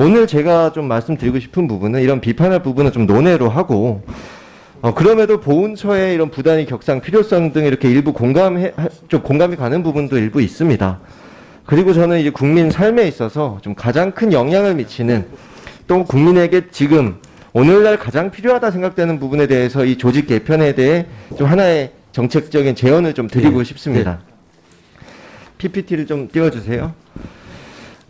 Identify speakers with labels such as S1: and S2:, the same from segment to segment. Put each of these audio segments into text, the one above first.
S1: 오늘 제가 좀 말씀드리고 싶은 부분은 이런 비판할 부분은 좀 논외로 하고 어, 그럼에도 보훈처의 이런 부단히 격상 필요성 등 이렇게 일부 공감해 하- 좀 공감이 가는 부분도 일부 있습니다. 그리고 저는 이제 국민 삶에 있어서 좀 가장 큰 영향을 미치는 또 국민에게 지금 오늘날 가장 필요하다 생각되는 부분에 대해서 이 조직 개편에 대해 좀 하나의 정책적인 제언을 좀 드리고
S2: 네,
S1: 싶습니다. PPT를 좀 띄워주세요.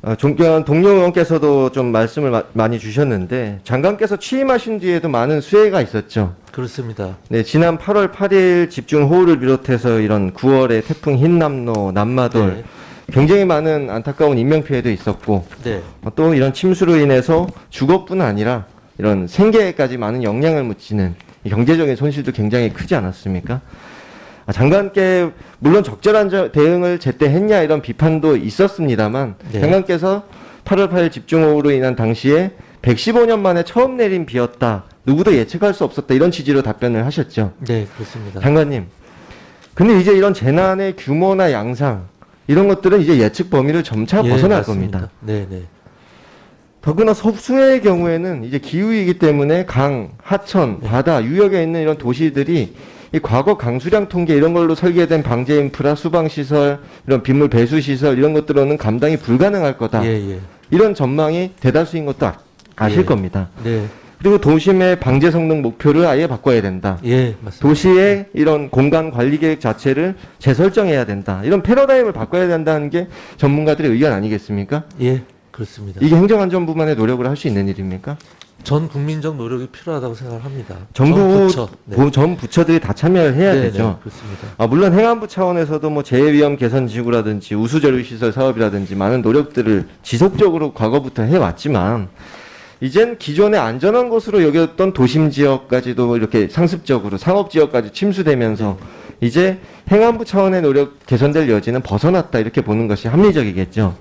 S1: 어, 존경한 동료 의원께서도 좀 말씀을 마- 많이 주셨는데 장관께서 취임하신 뒤에도 많은 수혜가 있었죠.
S2: 그렇습니다.
S1: 네, 지난 8월 8일 집중 호우를 비롯해서 이런 9월에 태풍 흰남노, 남마돌
S2: 네.
S1: 굉장히 많은 안타까운 인명 피해도 있었고
S2: 네.
S1: 어, 또 이런 침수로 인해서 주거뿐 아니라 이런 생계에까지 많은 영향을 미치는 이 경제적인 손실도 굉장히 크지 않았습니까? 아, 장관께 물론 적절한 저- 대응을 제때 했냐 이런 비판도 있었습니다만
S2: 네.
S1: 장관께서 8월 8일 집중호우로 인한 당시에 115년 만에 처음 내린 비였다. 누구도 예측할 수 없었다. 이런 취지로 답변을 하셨죠.
S2: 네, 그렇습니다.
S1: 장관님. 근데 이제 이런 재난의 규모나 양상 이런 것들은 이제 예측 범위를 점차
S2: 예,
S1: 벗어날
S2: 맞습니다.
S1: 겁니다.
S2: 네, 네.
S1: 더구나 서수해의 경우에는 이제 기후이기 때문에 강, 하천,
S2: 네.
S1: 바다, 유역에 있는 이런 도시들이 이 과거 강수량 통계 이런 걸로 설계된 방제 인프라, 수방 시설, 이런 빗물 배수 시설 이런 것들로는 감당이 불가능할 거다.
S2: 예, 예.
S1: 이런 전망이 대다수인 것도 아, 아실
S2: 예.
S1: 겁니다.
S2: 네.
S1: 그리고 도심의 방제 성능 목표를 아예 바꿔야 된다.
S2: 예, 맞습니다.
S1: 도시의 이런 공간 관리 계획 자체를 재설정해야 된다. 이런 패러다임을 바꿔야 된다는 게 전문가들의 의견 아니겠습니까?
S2: 예, 그렇습니다.
S1: 이게 행정안전부만의 노력을 할 수 있는 일입니까?
S2: 전 국민적 노력이 필요하다고 생각합니다.
S1: 정부
S2: 전 부처. 네.
S1: 부- 전 부처들이 다 참여를 해야
S2: 네,
S1: 되죠.
S2: 네, 그렇습니다.
S1: 아, 물론 행안부 차원에서도 뭐 재해위험 개선 지구라든지 우수저류 시설 사업이라든지 많은 노력들을 지속적으로 과거부터 해왔지만 이젠 기존의 안전한 곳으로 여겼던 도심 지역까지도 이렇게 상습적으로 상업 지역까지 침수되면서 이제 행안부 차원의 노력 개선될 여지는 벗어났다 이렇게 보는 것이 합리적이겠죠.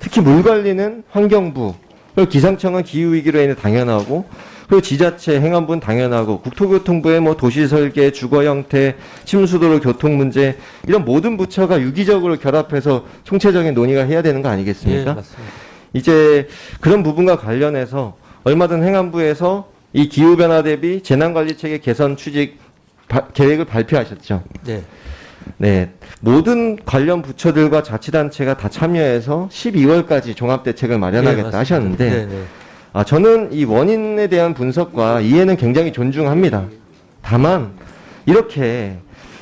S1: 특히 물 관리는 환경부, 그리고 기상청은 기후 위기로 인해 당연하고 그리고 지자체 행안부는 당연하고 국토교통부의 뭐 도시 설계, 주거 형태, 침수도로 교통 문제 이런 모든 부처가 유기적으로 결합해서 총체적인 논의가 해야 되는 거
S2: 예,
S1: 아니겠습니까?
S2: 맞습니다.
S1: 이제 그런 부분과 관련해서 얼마 전 행안부에서 이 기후 변화 대비 재난 관리 체계 개선 바- 계획을 발표하셨죠.
S2: 네.
S1: 네. 모든 관련 부처들과 자치단체가 다 참여해서 12월까지 종합대책을 마련하겠다
S2: 예, 맞습니다.
S1: 하셨는데
S2: 네, 네.
S1: 아, 저는 이 원인에 대한 분석과 이해는 굉장히 존중합니다. 다만 이렇게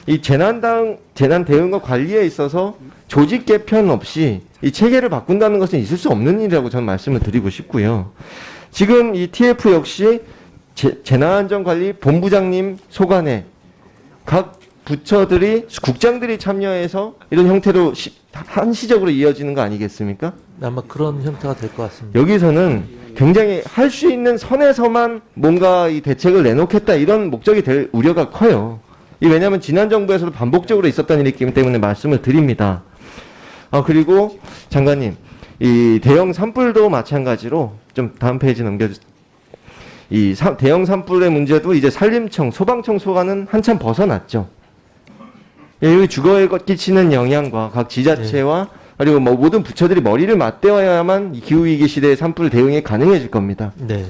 S1: 이 재난 당 재난 대응과 관리에 있어서 조직 개편 없이 이 체계를 바꾼다는 것은 있을 수 없는 일이라고 저는 말씀을 드리고 싶고요. 지금 이 TF 역시 재, 재난안전관리 본부장님 소관에 각 부처들이 국장들이 참여해서 이런 형태로 시- 한시적으로 이어지는 거 아니겠습니까?
S2: 아마 그런 형태가 될 것 같습니다.
S1: 여기서는 굉장히 할 수 있는 선에서만 뭔가 이 대책을 내놓겠다 이런 목적이 될 우려가 커요. 이 왜냐하면 지난 정부에서도 반복적으로 있었던 일이기 때문에 말씀을 드립니다. 아 그리고 장관님 이 대형 산불도 마찬가지로 좀 다음 페이지 넘겨주. 이 사- 대형 산불의 문제도 이제 산림청, 소방청 소관은 한참 벗어났죠. 예, 여기 주거에 끼치는 영향과 각 지자체와 그리고 뭐 모든 부처들이 머리를 맞대어야만 이 기후위기 시대의 산불 대응이 가능해질 겁니다.
S2: 네.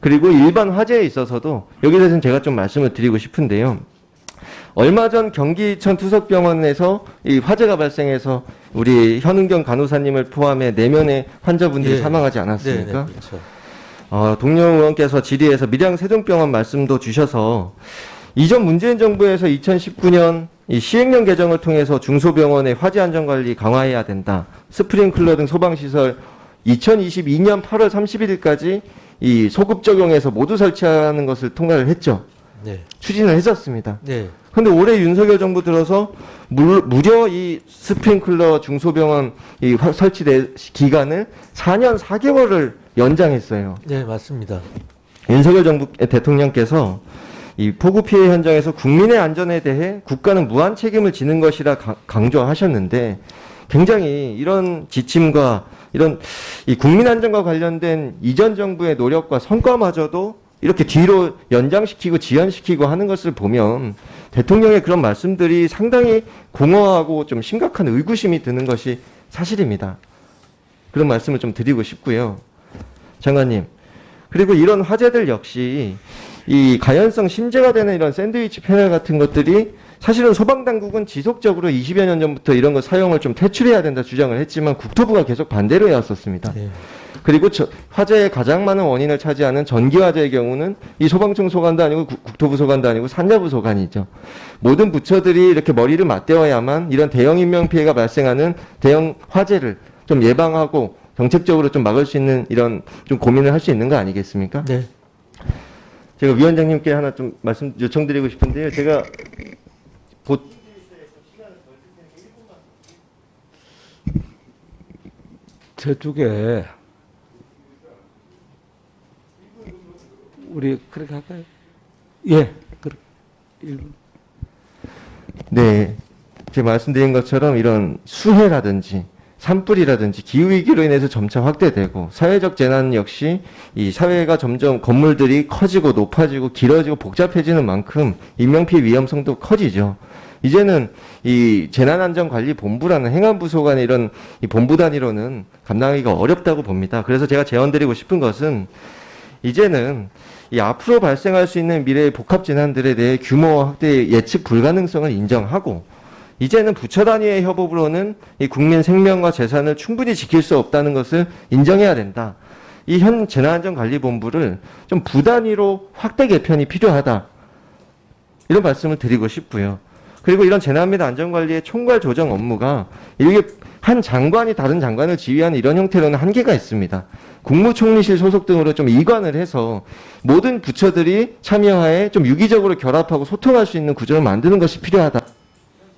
S1: 그리고 일반 화재에 있어서도 여기에 대해서는 제가 좀 말씀을 드리고 싶은데요. 얼마 전 경기천 투석병원에서 이 화재가 발생해서 우리 현은경 간호사님을 포함해 네 명의 환자분들이
S2: 예.
S1: 사망하지
S2: 네, 네,
S1: 않았습니까?
S2: 그렇죠.
S1: 어, 동료 의원께서 질의에서 밀양 세종병원 말씀도 주셔서 이전 문재인 정부에서 2019년 이 시행령 개정을 통해서 중소병원의 화재 안전 관리 강화해야 된다. 스프링클러 등 소방 시설 2022년 8월 31일까지 이 소급 적용해서 모두 설치하는 것을 통과를 했죠.
S2: 네.
S1: 추진을 했었습니다.
S2: 네.
S1: 근데 올해 윤석열 정부 들어서 물, 무려 이 스프링클러 중소병원 이 화- 설치 대, 기간을 4년 4개월을 연장했어요.
S2: 네, 맞습니다.
S1: 윤석열 정부 대통령께서 이 폭우 피해 현장에서 국민의 안전에 대해 국가는 무한 책임을 지는 것이라 강- 강조하셨는데 굉장히 이런 지침과 이런 이 국민 안전과 관련된 이전 정부의 노력과 성과마저도 이렇게 뒤로 연장시키고 지연시키고 하는 것을 보면 대통령의 그런 말씀들이 상당히 공허하고 좀 심각한 의구심이 드는 것이 사실입니다. 그런 말씀을 좀 드리고 싶고요. 장관님. 그리고 이런 화재들 역시 이 가연성 심재가 되는 이런 샌드위치 패널 같은 것들이 사실은 소방당국은 지속적으로 20여 년 전부터 이런 거 사용을 좀 퇴출해야 된다 주장을 했지만 국토부가 계속 반대로 해왔었습니다.
S2: 네.
S1: 그리고 저- 화재의 가장 많은 원인을 차지하는 전기 화재의 경우는 이 소방청 소관도 아니고 국- 국토부 소관도 아니고 산자부 소관이죠. 모든 부처들이 이렇게 머리를 맞대어야만 이런 대형 인명 피해가 발생하는 대형 화재를 좀 예방하고 정책적으로 좀 막을 수 있는 이런 좀 고민을 할 수 있는 거 아니겠습니까?
S2: 네.
S1: 제가 위원장님께 하나 좀 말씀 요청드리고 싶은데요. 제가 보,
S3: 저쪽에 우리 그렇게 할까요? 예, 그렇게.
S1: 네, 제가 말씀드린 것처럼 이런 수해라든지 산불이라든지 기후위기로 인해서 점차 확대되고 사회적 재난 역시 이 사회가 점점 건물들이 커지고 높아지고 길어지고 복잡해지는 만큼 인명피해 위험성도 커지죠. 이제는 이 재난안전관리본부라는 행안부 소관의 이런 이 본부 단위로는 감당하기가 어렵다고 봅니다. 그래서 제가 제언드리고 싶은 것은 이제는 이 앞으로 발생할 수 있는 미래의 복합 재난들에 대해 규모와 확대 예측 불가능성을 인정하고 이제는 부처 단위의 협업으로는 이 국민 생명과 재산을 충분히 지킬 수 없다는 것을 인정해야 된다. 이 현 재난안전관리본부를 좀 부단위로 확대 개편이 필요하다. 이런 말씀을 드리고 싶고요. 그리고 이런 재난 및 안전관리의 총괄 조정 업무가 이게 한 장관이 다른 장관을 지휘하는 이런 형태로는 한계가 있습니다. 국무총리실 소속 등으로 좀 이관을 해서 모든 부처들이 참여하에 좀 유기적으로 결합하고 소통할 수 있는 구조를 만드는 것이 필요하다.